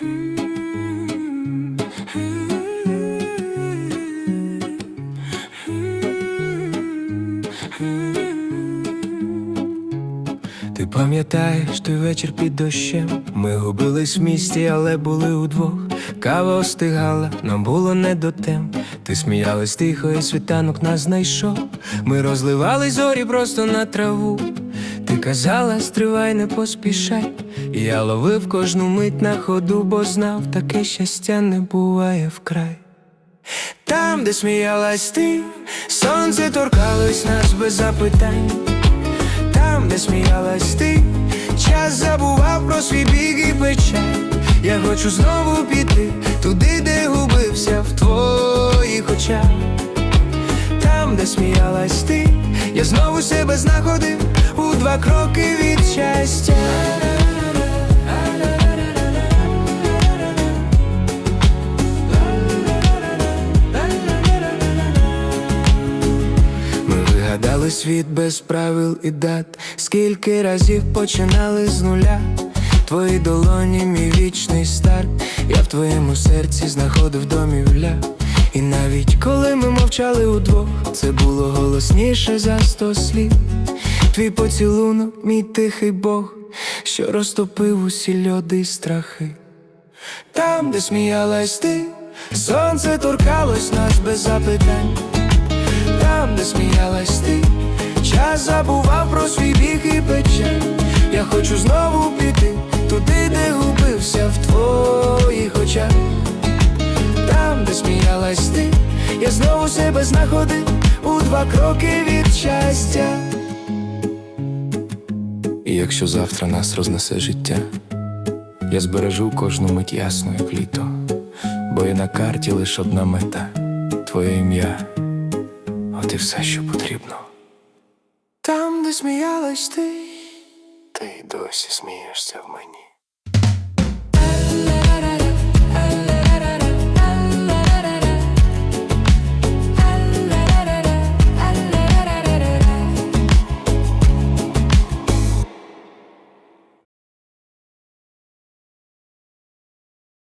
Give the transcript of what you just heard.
Ти пам'ятаєш той вечір під дощем? Ми губились в місті, але були удвох. Кава остигала, нам було не до тем. Ти сміялась тихо, і світанок нас знайшов. Ми розливали зорі просто на траву. Ти казала, стривай, не поспішай. Я ловив кожну мить на ходу, бо знав, таке щастя не буває вкрай. Там, де сміялась ти, сонце торкалось нас без запитань. Там, де сміялась ти, час забував про свій біг і печаль. Я хочу знову піти туди, де губився в твоїх очах. Там, де сміялась ти, я знову себе знаходив у два кроки від щастя. Ми вигадали світ без правил і дат, скільки разів починали з нуля. Твої долоні, мій вічний старт. Я в твоєму серці знаходив домівля. І навіть коли ми мовчали удвох, це було голосніше за сто слів. Твій поцілунок, мій тихий Бог, що розтопив усі льоди й страхи. Там, де сміялась ти, сонце торкалось нас без запитань. Де сміялась ти, час забував про свій біг і печаль. Я хочу знову піти туди, де губився в твоїх очах. Там, де сміялась ти, я знову себе знаходив у два кроки від щастя. І якщо завтра нас рознесе життя, я збережу кожну мить ясну, як літо, бо є на карті лиш одна мета твоє ім'я. От і все, що потрібно. Там, де сміялась ти, ти й досі смієшся в мені.